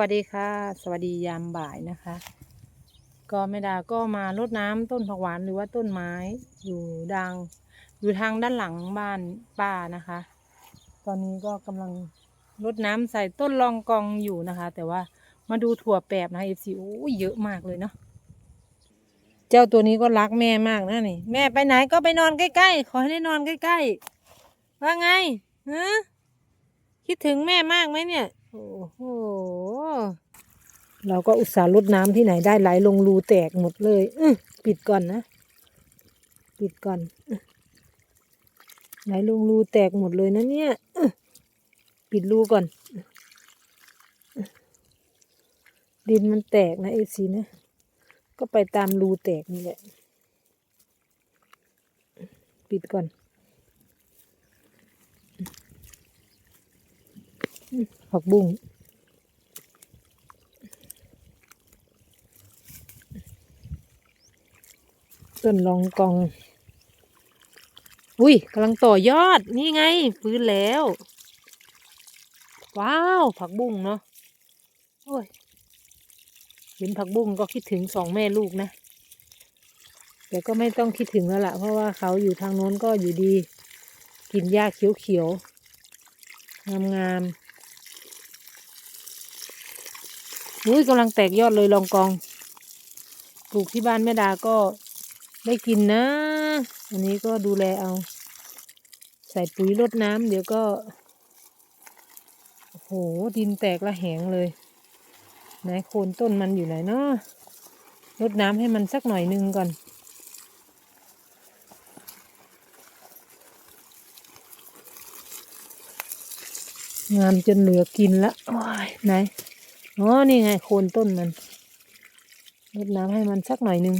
วัสดีค่ะ สวัสดียามบ่ายนะคะ ก็แม่ดาก็มารดน้ำต้นผักหวานหรือว่าต้นไม้อยู่ดังอยู่ทางด้านหลังบ้านป้านะคะ ตอนนี้ก็กำลังรดน้ำใส่ต้นรองกองอยู่นะคะ แต่ว่ามาดูถั่วแปบนะคะเอฟซีโอ้เยอะมากเลยเนาะเจ้าตัวนี้ก็รักแม่มากนะนี่ แม่ไปไหนก็ไปนอนใกล้ๆขอให้ได้นอนใกล้ๆว่าไงฮะคิดถึงแม่มากไหมเนี่ย โอ้โห เราก็อุตส่าห์ลดน้ำที่ไหนได้ไหลลงรูแตกหมดเลยปิดก่อนนะ ปิดก่อนไหลลงรูแตกหมดเลยนะเนี่ยปิดรูก่อน ดินมันแตกนะเอซีนะ ก็ไปตามรูแตกนี่แหละ ปิดก่อน ผักบุ้งต้นลองกอง อุ้ยกำลังต่อยอด นี่ไง ฟื้นแล้ว ว้าว ผักบุ้งเนาะโอ้ยเห็นผักบุ้งก็คิดถึงสองแม่ลูกนะ แต่ก็ไม่ต้องคิดถึงแล้วล่ะ เพราะว่าเขาอยู่ทางโน้นก็อยู่ดี กินหญ้าเขียวๆ งามๆ อุ้ยกำลังแตกยอดเลยลองกอง ปลูกที่บ้านแม่ดาก็ได้กินนะ อันนี้ก็ดูแลเอา ใส่ปุ๋ยรดน้ำเดี๋ยวก็ โอ้โห ดินแตกละแหงเลย ไหนโคนต้นมันอยู่ไหนเนาะรดน้ำให้มันสักหน่อยนึงก่อนงามจนเหลือกินละโอ้ยไหน อ๋อ นี่ไงโคนต้นมันรดน้ำให้มันสักหน่อยนึง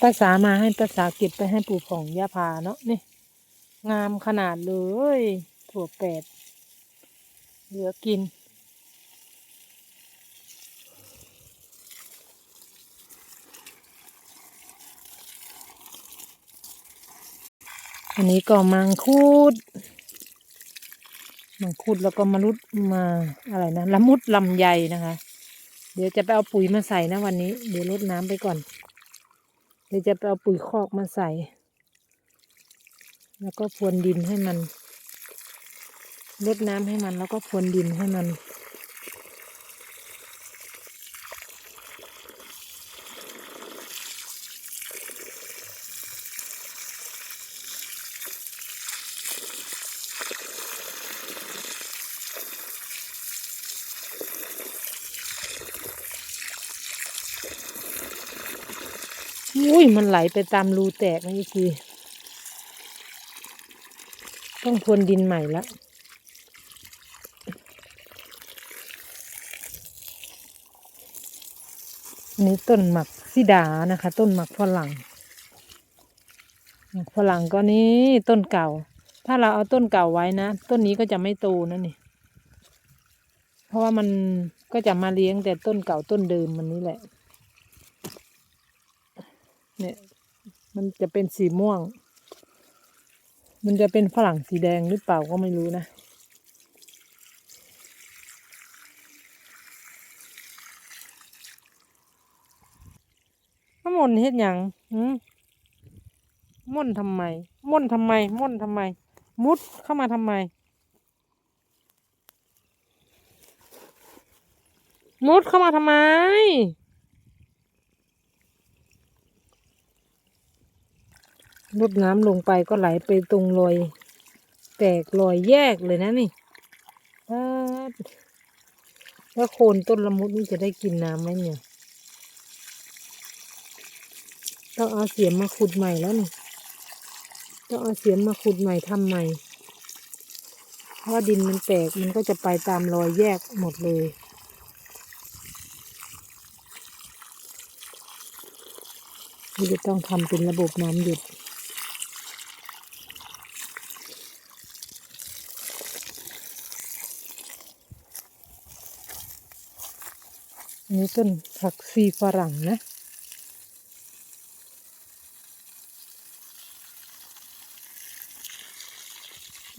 ภาษามาให้ภาษาเก็บไปให้ปู่ผ่องย่าพาเนาะนี่ งามขนาดเลยถั่วแปดเหลือกิน อันนี้ก็มังคุด มังคุดแล้วก็มะรุดมาอะไรนะละมุดลำไยนะคะ เดี๋ยวจะไปเอาปุ๋ยมาใส่นะวันนี้ เดี๋ยวรดน้ำไปก่อน เดี๋ยวจะไปเอาปุ๋ยคอกมาใส่ แล้วก็พรวนดินให้มันรดน้ำให้มันแล้วก็พรวนดินให้มัน อุ้ยมันไหลไปตามรูแตกนะอีกทีต้องพรวนดินใหม่ละนนี้ต้นหมักซิดานะคะ ต้นหมักฝรั่งหมักฝรั่งก็นี้ต้นเก่า ถ้าเราเอาต้นเก่าไว้นะ ต้นนี้ก็จะไม่โตนะนี่ เพราะว่ามันก็จะมาเลี้ยงแต่ต้นเก่าต้นเดิมมันนี้แหละ เนี่ย มันจะเป็นสีม่วง มันจะเป็นฝรั่งสีแดงหรือเปล่าก็ไม่รู้นะน้ำมนเฮ็ดหยังหืมม่นทำไม ม่นทำไม ม่นทำไม มุดเข้ามาทำไม มุดเข้ามาทำไม รดน้ำลงไปก็ไหลไปตรงรอย แตกรอยแยกเลยนะนี่ป๊าดแล้วโคนต้นละมุดนี่จะได้กินน้ำไหมเนี่ย ต้องเอาเสียมมาขุดใหม่แล้วนี่ ต้องเอาเสียมมาขุดใหม่ทำใหม่ เพราะดินมันแตกมันก็จะไปตามรอยแยกหมดเลยนี่จะต้องทำเป็นระบบน้ำหยุด นนี้ต้นผักซีฝรั่งนะ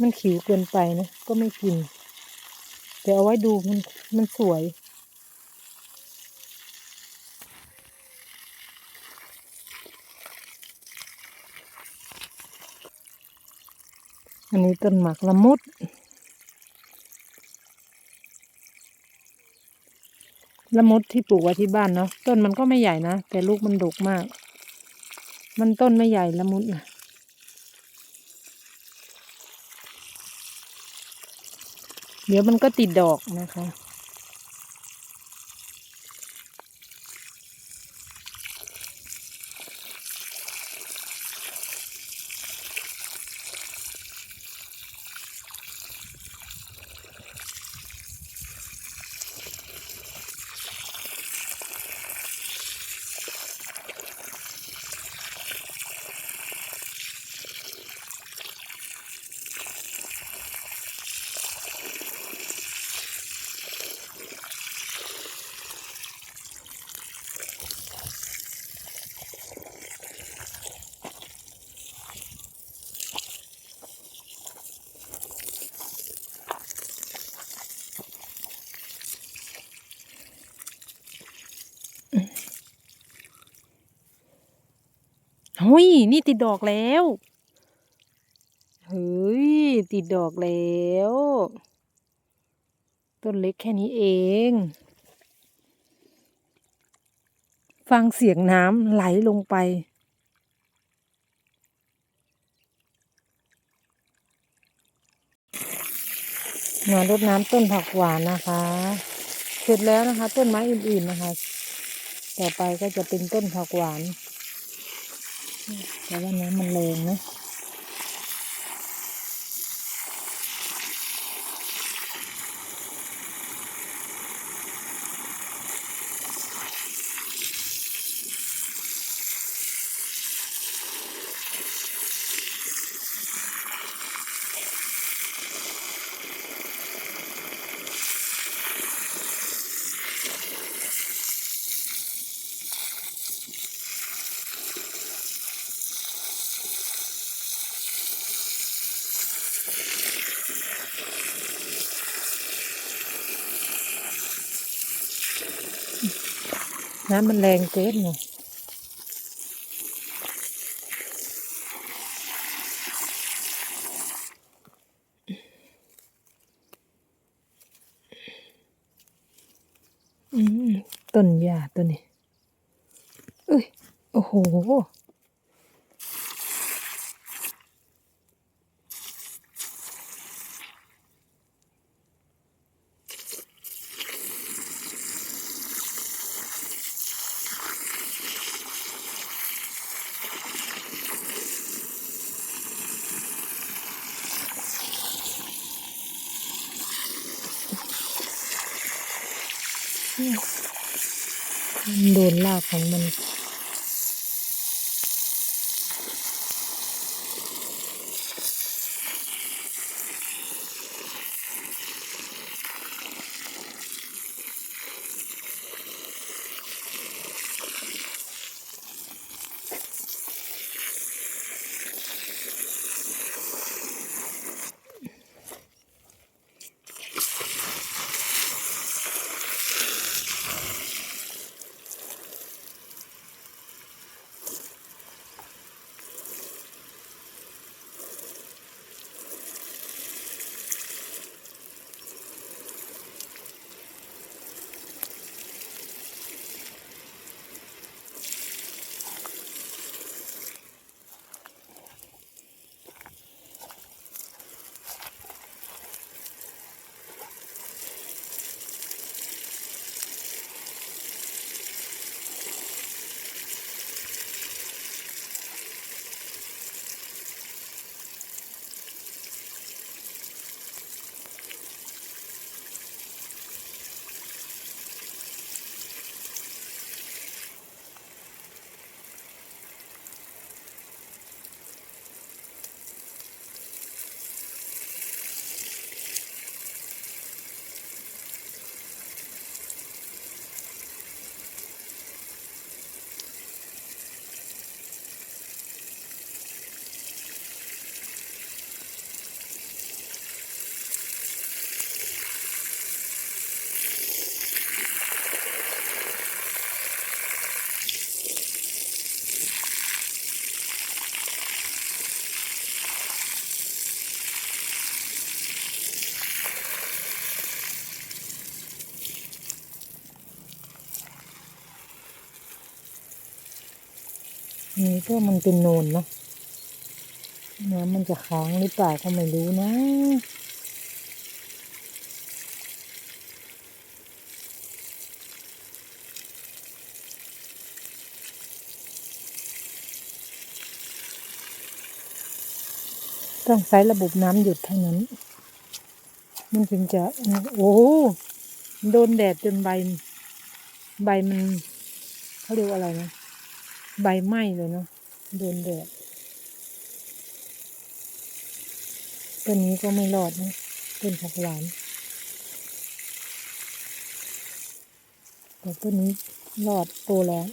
มันขิวเกินไปนะ ก็ไม่กิน แต่เอาไว้ดูมันมันสวย อันนี้ต้นหมากละมุด ละมุดที่ปลูกไว้ที่บ้านเนาะต้นมันก็ไม่ใหญ่นะ แต่ลูกมันดกมาก มันต้นไม่ใหญ่ละมุดนะเดี๋ยวมันก็ติดดอกนะคะ หุยนี่ติดดอกแล้วเฮ้ยติดดอกแล้ว ต้นเล็กแค่นี้เอง ฟังเสียงน้ำไหลลงไปมารดน้ำต้นผักหวานนะคะ เสร็จแล้วนะคะ ต้นไม้อื่นๆนะคะ ต่อไปก็จะเป็นต้นผักหวาน แต่ว่าน้ำมันแรงนะ น้ำมันแรงเกินไงอืมต้นหญ้าตัวนี้เอ้ย โอ้โห โดนลากของมัน นี่ก็มันเป็นโนนเนาะน้ำมันจะค้างหรือเปล่าก็ไม่รู้นะต้องใช้ระบบน้ำหยุดเท่านั้น มันถึงจะ โอ้โดนแดดจนใบ ใบมันเขาเรียกว่าอะไรนะ ใบไหม้เลยเนาะโดนแดดต้นนี้ก็ไม่รอดนะต้นผักหวานแต่ต้นนี้รอดโตแล้ว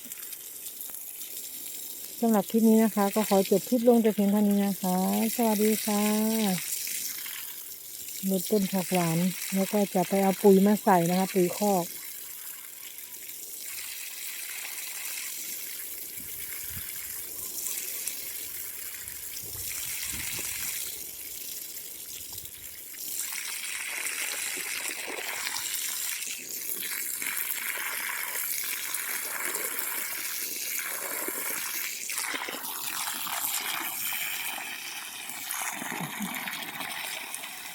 สำหรับคลิปนี้นะคะ ก็ขอจบคลิปลงแต่เพียงเท่านี้นะคะ สวัสดีค่ะลดต้นผักหวาน แล้วก็จะไปเอาปุ๋ยมาใส่นะคะ ปุ๋ยคอก